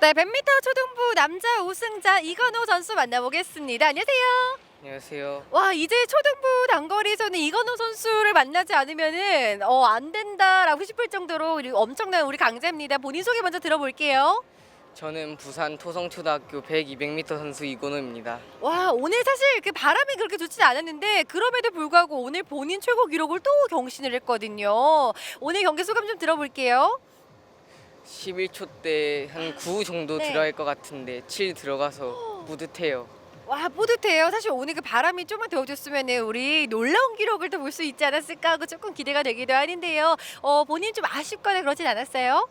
네, 100m 초등부 남자 우승자 이건호 선수 만나보겠습니다. 안녕하세요. 안녕하세요. 와, 이제 초등부 단거리에서는 이건호 선수를 만나지 않으면은 어, 안 된다라고 싶을 정도로 우리 엄청난 우리 강자입니다. 본인 소개 먼저 들어볼게요. 저는 부산 토성초등학교 100, 200m 선수 이건우입니다. 와, 오늘 사실 그 바람이 그렇게 좋지는 않았는데 그럼에도 불구하고 오늘 본인 최고 기록을 또 경신을 했거든요. 오늘 경기 소감 좀 들어볼게요. 11초 때 한 9 정도 네. 들어갈 것 같은데 7 들어가서 뿌듯해요. 와 뿌듯해요. 사실 오늘 그 바람이 좀만 더 줬으면 우리 놀라운 기록을 더 볼 수 있지 않았을까 하고 조금 기대가 되기도 하는데요. 어, 본인 좀 아쉽거나 그러진 않았어요?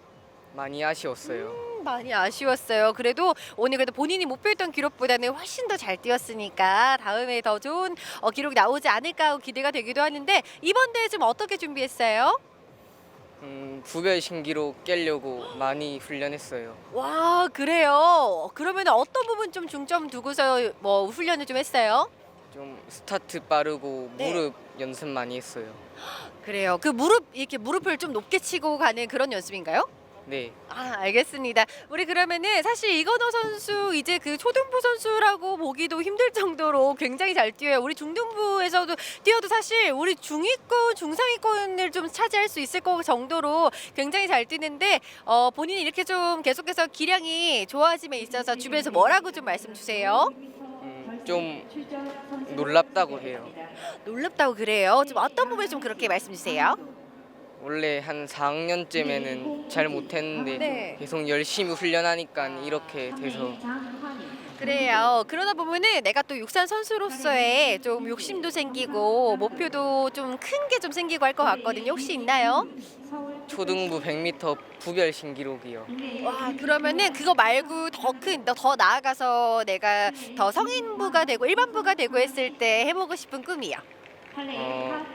많이 아쉬웠어요. 음, 많이 아쉬웠어요. 그래도 오늘 그래도 본인이 목표했던 기록보다는 훨씬 더 잘 뛰었으니까 다음에 더 좋은 어, 기록이 나오지 않을까 하고 기대가 되기도 하는데 이번 대회 좀 어떻게 준비했어요? 음, 부별 신기록 깨려고 많이 훈련했어요. 와 그래요. 그러면 어떤 부분 좀 중점 두고서 뭐 훈련을 좀 했어요? 좀 스타트 빠르고 네. 무릎 연습 많이 했어요. 그래요. 그 무릎 이렇게 무릎을 좀 높게 치고 가는 그런 연습인가요? 네. 아 알겠습니다. 우리 그러면은 사실 이건호 선수 이제 그 초등부 선수라고 보기도 힘들 정도로 굉장히 잘 뛰어요. 우리 중등부에서도 뛰어도 사실 우리 중위권, 중상위권을 좀 차지할 수 있을 거 정도로 굉장히 잘 뛰는데 어, 본인이 이렇게 좀 계속해서 기량이 좋아짐에 있어서 주변에서 뭐라고 좀 말씀 주세요. 음, 좀 놀랍다고 해요. 놀랍다고 그래요. 좀 어떤 부분에 좀 그렇게 말씀 주세요. 원래 한 4학년쯤에는 잘 못했는데 네. 계속 열심히 훈련하니까 이렇게 돼서 그래요. 그러다 보면은 내가 또 육산 선수로서의 좀 욕심도 생기고 목표도 좀 큰 게 좀 생기고 할 것 같거든요. 혹시 있나요? 초등부 100m 부별 신기록이요. 와 그러면은 그거 말고 더 큰 더 나아가서 내가 더 성인부가 되고 일반부가 되고 했을 때 해보고 싶은 꿈이요. 어,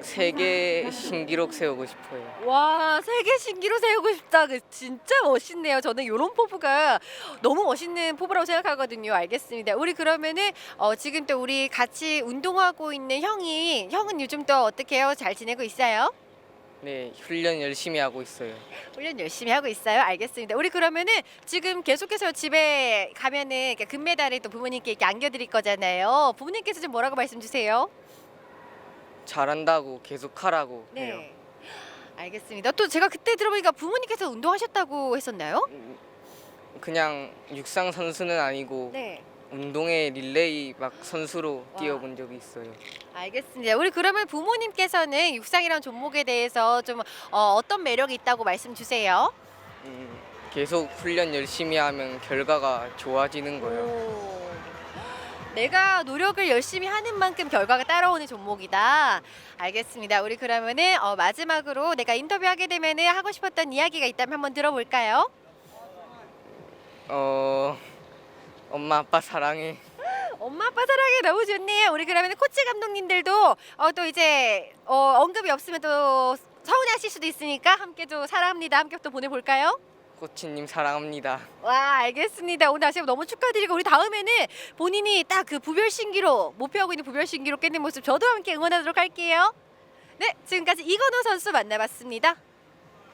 세계 신기록 세우고 싶어요. 와 세계 신기로 세우고 싶다. 그 진짜 멋있네요. 저는 이런 포부가 너무 멋있는 포부라고 생각하거든요. 알겠습니다. 우리 그러면은 어, 지금 또 우리 같이 운동하고 있는 형이 형은 요즘 또 어떻게 해요? 잘 지내고 있어요? 네, 훈련 열심히 하고 있어요. 훈련 열심히 하고 있어요. 알겠습니다. 우리 그러면은 지금 계속해서 집에 가면은 이렇게 금메달을 또 부모님께 이렇게 안겨드릴 거잖아요. 부모님께서 좀 뭐라고 말씀 주세요? 잘한다고 계속 하라고 해요. 네. 알겠습니다. 또 제가 그때 들어보니까 부모님께서 운동하셨다고 했었나요? 음, 그냥 육상 선수는 아니고 네. 운동회 릴레이 막 선수로 와. 뛰어본 적이 있어요. 알겠습니다. 우리 그러면 부모님께서는 육상이라는 종목에 대해서 좀 어, 떤 매력이 있다고 말씀 주세요. 음, 계속 훈련 열심히 하면 결과가 좋아지는 거예요. 오. 내가 노력을 열심히 하는 만큼 결과가 따라오는 종목이다. 알겠습니다. 우리 그러면은 어, 마지막으로 내가 인터뷰하게 되면은 하고 싶었던 이야기가 있다면 한번 들어볼까요? 어, 엄마 아빠 사랑해. 엄마 아빠 사랑해 너무 좋네요. 우리 그러면 코치 감독님들도 어, 또 이제 어, 언급이 없으면 또 서운해하실 수도 있으니까 함께 또 사랑합니다. 함께 또 보내볼까요? 코치님 사랑합니다. 와 알겠습니다. 오늘 다시 한번 너무 축하드리고 우리 다음에는 본인이 딱 그 부별 신기로 목표하고 있는 부별 신기로 깨는 모습 저도 함께 응원하도록 할게요. 네 지금까지 이건호 선수 만나봤습니다.